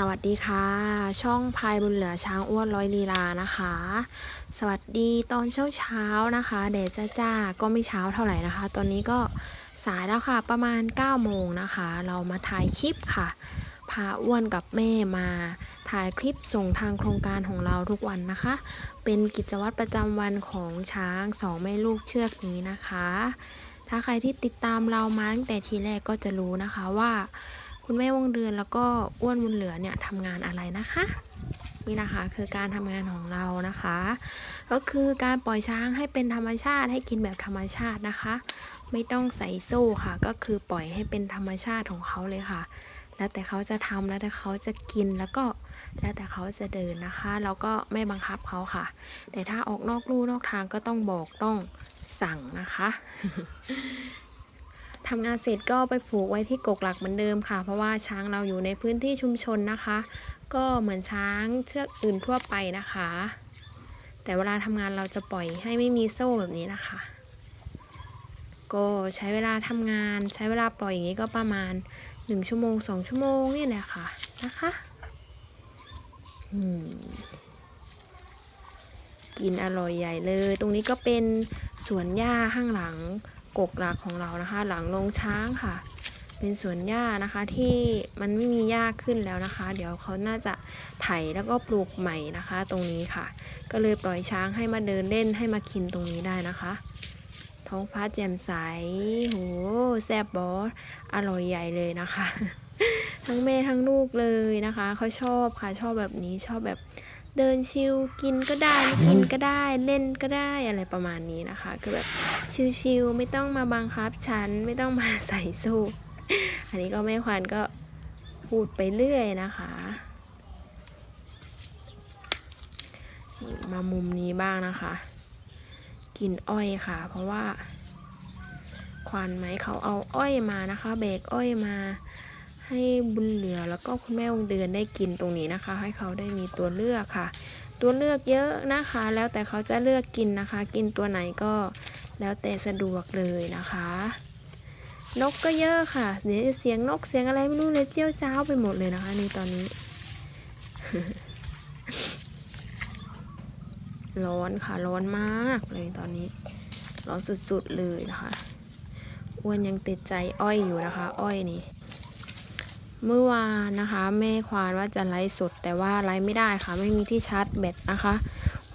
สวัสดีค่ะ ช่องพายบุญเหลือช้างอ้วนร้อยลีลานะคะ สวัสดีตอนเช้าเช้านะคะแดดจ้าๆก็ไม่เช้าเท่าไหร่นะคะ ตอนนี้ก็สายแล้วค่ะประมาณ9โมงนะคะ เรามาถ่ายคลิปค่ะพาอ้วนกับแม่มาถ่ายคลิปส่งทางโครงการของเราทุกวันนะคะ เป็นกิจวัตรประจำวันของช้างสองแม่ลูกเชือกนี้นะคะ ถ้าใครที่ติดตามเรามาตั้งแต่ทีแรกก็จะรู้นะคะว่า คุณแม่วงเดือนแล้วก็อ้วนบุญเหลือเนี่ยทำงานอะไรนะคะนี่นะคะคือการทำงานของเรานะคะ ก็คือการปล่อยช้างให้เป็นธรรมชาติให้กินแบบธรรมชาตินะคะ ไม่ต้องใส่โซ่ค่ะ ก็คือปล่อยให้เป็นธรรมชาติของเขาเลยค่ะ แล้วแต่เขาจะทำแล้วแต่เขาจะกินแล้วก็แล้วแต่เขาจะเดินนะคะเราก็ไม่บังคับเขาค่ะ แต่ถ้าออกนอกลู่นอกทางก็ต้องบอกต้องสั่งนะคะ ทำงานเสร็จก็ไปผูกไว้ที่กกหลักเหมือนเดิมค่ะ เพราะว่าช้างเราอยู่ในพื้นที่ชุมชนนะคะ ก็เหมือนช้างเชือกอื่นทั่วไปนะคะ แต่เวลาทำงานเราจะปล่อยให้ไม่มีโซ่แบบนี้นะคะ ก็ใช้เวลาทำงานใช้เวลาปล่อยอย่างนี้ก็ประมาณ 1 ชั่วโมง 2 ชั่วโมงนี่แหละค่ะนะคะอืมกินอร่อยใหญ่เลย ตรงนี้ก็เป็นสวนหญ้าข้างหลัง กกหลักของเรานะคะ หลังลงช้างค่ะ เป็นสวนหญ้านะคะที่มันไม่มีหญ้าขึ้นแล้วนะคะ เดี๋ยวเขาน่าจะไถแล้วก็ปลูกใหม่นะคะ ตรงนี้ค่ะ ก็เลยปล่อยช้างให้มาเดินเล่นให้มากินตรงนี้ได้นะคะ ท้องฟ้าแจ่มใสโหแซ่บบอสอร่อยใหญ่เลยนะคะ ทั้งแม่ทั้งลูกเลยนะคะเขาชอบค่ะชอบแบบนี้ชอบแบบ เดินชิลกินก็ได้ไม่กินก็ได้เล่นก็ได้อะไรประมาณนี้นะคะ คือแบบชิวๆไม่ต้องมาบังคับฉันไม่ต้องมาใส่สู้อันนี้ก็แม่ควานก็พูดไปเรื่อยนะคะมามุมนี้บ้างนะคะกินอ้อยค่ะ เพราะว่า ควานไหมเขาเอาอ้อยมานะคะ เบรกอ้อยมา ให้บุญเหลือแล้วก็คุณแม่วงเดือนได้กินตรงนี้นะคะ ให้เขาได้มีตัวเลือกค่ะ ตัวเลือกเยอะนะคะ แล้วแต่เขาจะเลือกกินนะคะ กินตัวไหนก็แล้วแต่สะดวกเลยนะคะ นกก็เยอะค่ะเดี๋ยวเสียงนกเสียงอะไรไม่รู้เลยเจี้ยวจ้าวไปหมดเลยนะคะในตอนนี้ ร้อนค่ะร้อนมากเลยตอนนี้ ร้อนสุดๆเลยนะคะอ้วนยังติดใจอ้อยอยู่นะคะ อ้อยนี่ เมื่อวานนะคะ แม่ควานว่าจะไลฟ์สดแต่ว่าไลฟ์ไม่ได้ค่ะ ไม่มีที่ชาร์จแบตนะคะ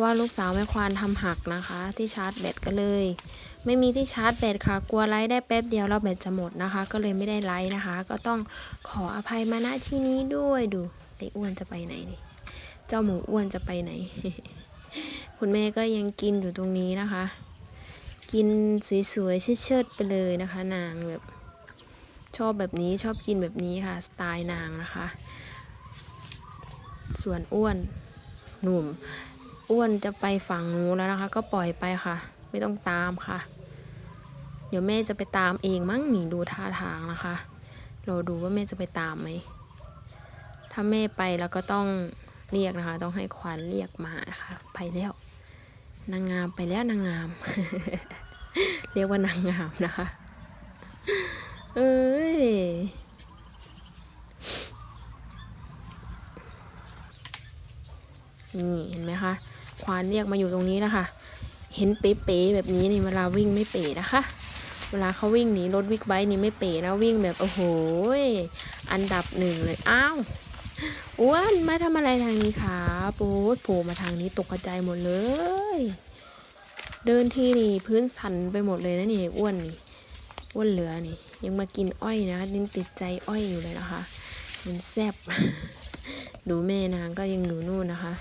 ว่าลูกสาวแม่ควานทำหักนะคะ ที่ชาร์จแบตก็เลย ไม่มีที่ชาร์จแบตค่ะ กลัวไลฟ์ได้แป๊บเดียวแล้วแบตจะหมดนะคะ ก็เลยไม่ได้ไลฟ์นะคะ ก็ต้องขออภัยมาณที่นี้ด้วยดูไอ้อ้วนจะไปไหนนี่เจ้าหมูอ้วนจะไปไหน คุณแม่ก็ยังกินอยู่ตรงนี้นะคะ กินสวยๆเชิดๆไปเลยนะคะ นางแบบ ชอบแบบนี้ชอบกินแบบนี้ค่ะ สไตล์นางนะคะ ส่วนอ้วนหนุ่ม อ้วนจะไปฝั่งนู้นแล้วนะคะ ก็ปล่อยไปค่ะ ไม่ต้องตามค่ะ เดี๋ยวแม่จะไปตามเองมั้งหนีดูท่าทางนะคะ เราดูว่าแม่จะไปตามไหมถ้าแม่ไปแล้วก็ต้องเรียกนะคะ ต้องให้ควานเรียกมานะคะไปแล้วนางงามไปแล้วนางงาม เรียกว่านางงามนะคะ เอ้ย นี่เห็นไหมคะ ควานเรียกมาอยู่ตรงนี้แล้วค่ะ เห็นเป๊ะๆแบบนี้นี่เวลาวิ่งไม่เป๋นะคะ เวลาเขาวิ่งหนีรถวิกไบค์นี่ไม่เป๋นะวิ่งแบบโอ้โหอันดับหนึ่งเลย อ้าวอ้วนมาทำอะไรทางนี้คะปูดโผล่มาทางนี้ตกกระจายหมดเลย เดินที่นี่พื้นสั่นไปหมดเลยนะนี่อ้วนนี่ วนเหลือนี่ ยังมากินอ้อยนะยังติดใจอ้อยอยู่เลยนะคะ มันแซ่บดูแม่นางก็ยังอยู่นู่นนะคะ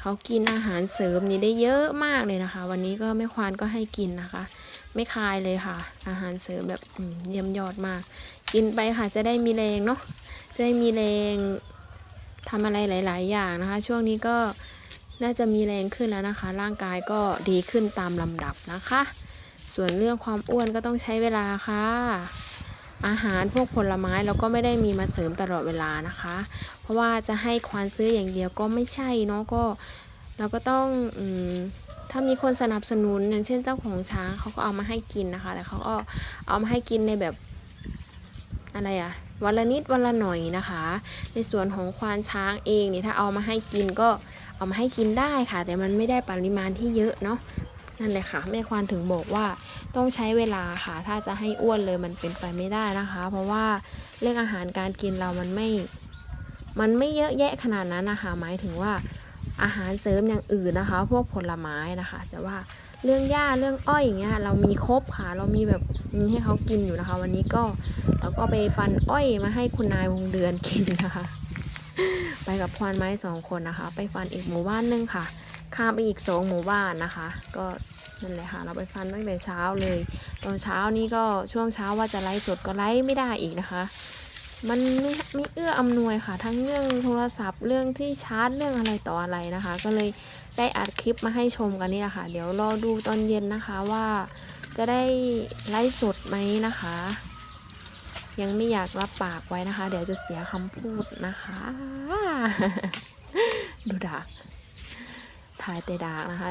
เขากินอาหารเสริมนี่ได้เยอะมากเลยนะคะ วันนี้ก็แม่ควานก็ให้กินนะคะ ไม่คายเลยค่ะ อาหารเสริมแบบเยี่ยมยอดมาก กินไปค่ะจะได้มีแรงเนาะจะได้มีแรงทำอะไรหลาย ๆ อย่างนะคะ ช่วงนี้ก็น่าจะมีแรงขึ้นแล้วนะคะ ร่างกายก็ดีขึ้นตามลำดับนะคะ ส่วนเรื่องความอ้วนก็ต้องใช้เวลาค่ะ อาหารพวกผลไม้เราก็ไม่ได้มีมาเสริมตลอดเวลานะคะ เพราะว่าจะให้ควานซื้ออย่างเดียวก็ไม่ใช่เนาะก็เราก็ต้องอถ้ามีคนสนับสนุนอย่างเช่นเจ้าของช้างเขาก็เอามาให้กินนะคะ แต่เขาก็เอามาให้กินในแบบอะไรอะวันละนิดวันละหน่อยนะคะ ในส่วนของควานช้างเองนี่ถ้าเอามาให้กินก็เอามาให้กินได้ค่ะ แต่มันไม่ได้ปริมาณที่เยอะเนาะ นั่นแหละค่ะแม่ควานถึงบอกว่าต้องใช้เวลาค่ะ ถ้าจะให้อ้วนเลยมันเป็นไปไม่ได้นะคะ เพราะว่าเรื่องอาหารการกินเรามันไม่ มันไม่เยอะแยะขนาดนั้นนะคะหมายถึงว่าอาหารเสริมอย่างอื่นนะคะ พวกผลไม้นะคะ แต่ว่าเรื่องหญ้าเรื่องอ้อยอย่างเงี้ยเรามีครบค่ะ เรามีแบบมีให้เขากินอยู่นะคะ วันนี้ก็เราก็ไปฟันอ้อยมาให้คุณนายวงเดือนกินนะคะ ไปกับควานไม้สองคนนะคะ ไปฟันอีกหมู่บ้านหนึงค่ะ ข้ามไปอีกสองหมู่บ้านนะคะ ก็นั่นแหละค่ะ เราไปฟันตั้งแต่เช้าเลย ตอนเช้านี้ก็ช่วงเช้าว่าจะไลฟ์สดก็ไลฟ์ไม่ได้อีกนะคะ มันไม่ไม่เอื้ออำนวยค่ะ ทั้งเรื่องโทรศัพท์เรื่องที่ชาร์จเรื่องอะไรต่ออะไรนะคะ ก็เลยได้อัดคลิปมาให้ชมกันนี่แหละค่ะ เดี๋ยวรอดูตอนเย็นนะคะว่าจะได้ไลฟ์สดไหมนะคะ ยังไม่อยากรับปากไว้นะคะ เดี๋ยวจะเสียคำพูดนะคะ ดูดาก ถ่ายแต่ดากนะคะ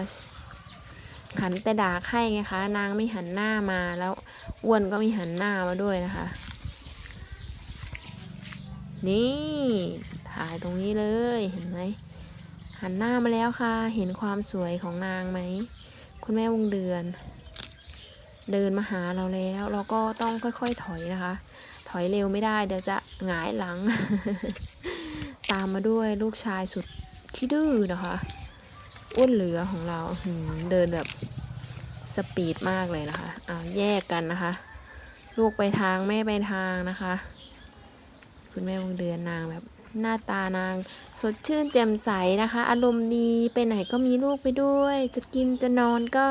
หันแต่ดากให้ไงคะ นางไม่หันหน้ามาแล้วอ้วนก็ไม่หันหน้ามาด้วยนะคะ นี่ถ่ายตรงนี้เลยเห็นไหมหันหน้ามาแล้วค่ะ เห็นความสวยของนางไหม คุณแม่วงเดือน เดินมาหาเราแล้ว เราก็ต้องค่อยๆถอยนะคะ ถอยเร็วไม่ได้เดี๋ยวจะหงายหลัง ตามมาด้วยลูกชายสุดขี้ดื้อนะคะ อ้วนเหลือของเราเดินแบบสปีดมากเลยนะคะอ้าวแยกกันนะคะ ลูกไปทางแม่ไปทางนะคะ คุณแม่วงเดือนนางแบบหน้าตานาง สดชื่นแจ่มใสนะคะ อารมณ์ดีไปไหนก็มีลูกไปด้วย จะกินจะนอนก็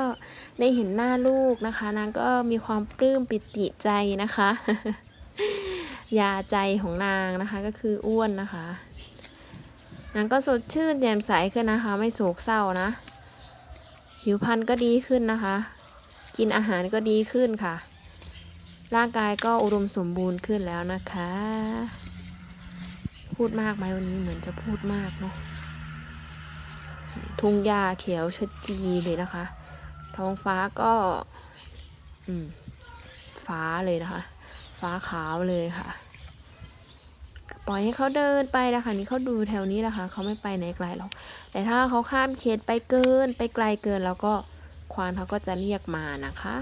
ได้เห็นหน้าลูกนะคะ นางก็มีความปลื้มปิติใจนะคะ ยาใจของนางนะคะก็คืออ้วนนะคะ นางก็สดชื่นแจ่มใสขึ้นนะคะ ไม่โศกเศร้านะ ผิวพรรณก็ดีขึ้นนะคะ กินอาหารก็ดีขึ้นค่ะ ร่างกายก็อุดมสมบูรณ์ขึ้นแล้วนะคะ พูดมากไหมวันนี้เหมือนจะพูดมากเนาะทุ่งหญ้าเขียวชดจีเลยนะคะ ท้องฟ้าก็อืมฟ้าเลยนะคะ ฟ้าขาวเลยค่ะ ล่อยให้เขาเดินไปนะคะนี่เขาดูแถวนี้นะคะเขาไม่ไปไหนไกลหรอกแต่ถ้าเขาข้ามเขตไปเกินไปไกลเกินแล้วก็ควานเขาก็จะเรียกมานะคะ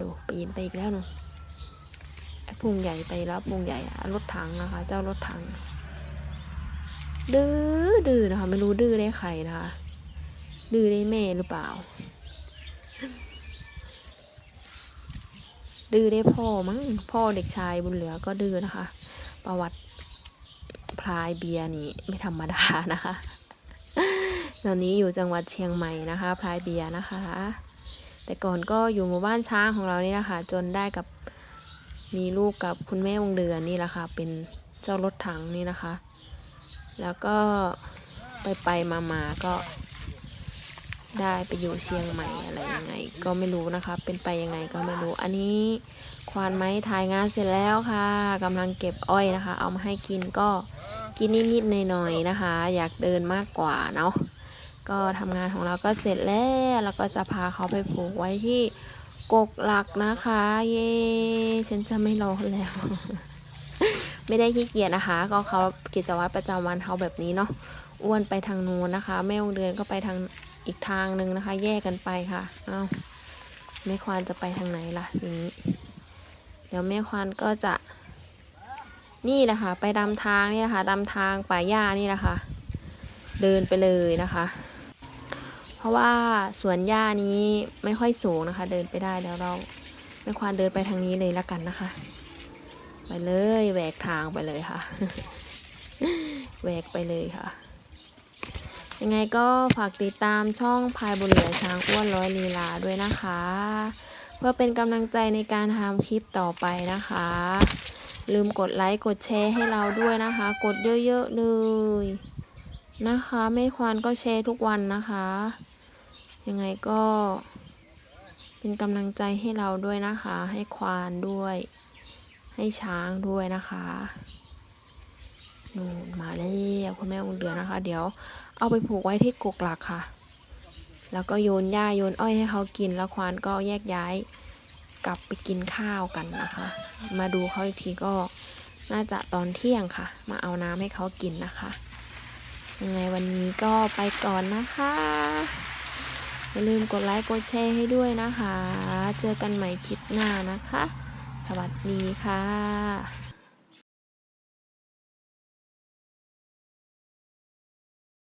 ดูปีนไปอีกแล้วหนูไอ้พุงใหญ่ไปแล้วพุงใหญ่รถถังนะคะ เจ้ารถถัง ดื้อดื้อนะคะ ไม่รู้ดื้อได้ใครนะคะ ดื้อได้แม่หรือเปล่า ดื้อได้พ่อมั้งพ่อเด็กชายบุญเหลือก็ดื้อนะคะ ประวัติ พลายเบียร์นี่ไม่ธรรมดานะคะ ตอนนี้อยู่จังหวัดเชียงใหม่นะคะพลายเบียร์นะคะ แต่ก่อนก็อยู่หมู่บ้านช้างของเรานี่แหละค่ะ จนได้กับมีลูกกับคุณแม่วงเดือนนี่แหละค่ะ เป็นเจ้ารถถังนี่นะคะ แล้วก็ไปไปมามาก็ ได้ไปอยู่เชียงใหม่อะไรยังไง ก็ไม่รู้นะคะ เป็นไปยังไงก็ไม่รู้ อันนี้ควานไม้ถ่ายงานเสร็จแล้วค่ะกำลังเก็บอ้อยนะคะ เอามาให้กินก็กินนิดๆหน่อยๆนะคะ อยากเดินมากกว่าเนาะก็ทำงานของเราก็เสร็จแล้วแล้วก็จะพาเขาไปผูกไว้ที่กกหลักนะคะ เย้ฉันจะไม่รอแล้ว ไม่ได้ขี้เกียจนะคะ ก็เขากิจวัตรประจำวันเขาแบบนี้เนาะอ้วนไปทางนู้นนะคะ แม่วงเดือนก็ไปทาง อีกทางหนึ่งนะคะ แยกกันไปค่ะ เอา้าแม่ควานจะไปทางไหนล่ะทีนี้ เดี๋ยวแม่ควานก็จะ นี่แหละค่ะ ไปดำทางนี่แหละค่ะดำทางป่าหญ้านี่แหละค่ะ เดินไปเลยนะคะ เพราะว่าสวนหญ้านี้ไม่ค่อยสูงนะคะ เดินไปได้เดี๋ยวเราแม่ควานเดินไปทางนี้เลยละกันนะคะ ไปเลยแหวกทางไปเลยค่ะแหวกไปเลยค่ะ ยังไงก็ฝากติดตามช่องพายบุญเหลือช้างอ้วนร้อยลีลาด้วยนะคะ เพื่อเป็นกำลังใจในการทำคลิปต่อไปนะคะ ลืมกดไลค์กดแชร์ให้เราด้วยนะคะ กดเยอะๆเลยนะคะไม่ควานก็แชร์ทุกวันนะคะ ยังไงก็เป็นกำลังใจให้เราด้วยนะคะ ให้ควานด้วย ให้ช้างด้วยนะคะ นูนมาแล้วคุณแม่องเดือนนะคะ เดี๋ยวเอาไปผูกไว้ที่กกหลักค่ะ แล้วก็โยนหญ้าโยนอ้อยให้เขากินแล้วควานก็แยกย้ายกลับไปกินข้าวกันนะคะ มาดูเขาอีกทีก็น่าจะตอนเที่ยงค่ะ มาเอาน้ำให้เขากินนะคะ ยังไงวันนี้ก็ไปก่อนนะคะ อย่าลืมกดไลค์กดแชร์ให้ด้วยนะคะ เจอกันใหม่คลิปหน้านะคะ สวัสดีค่ะ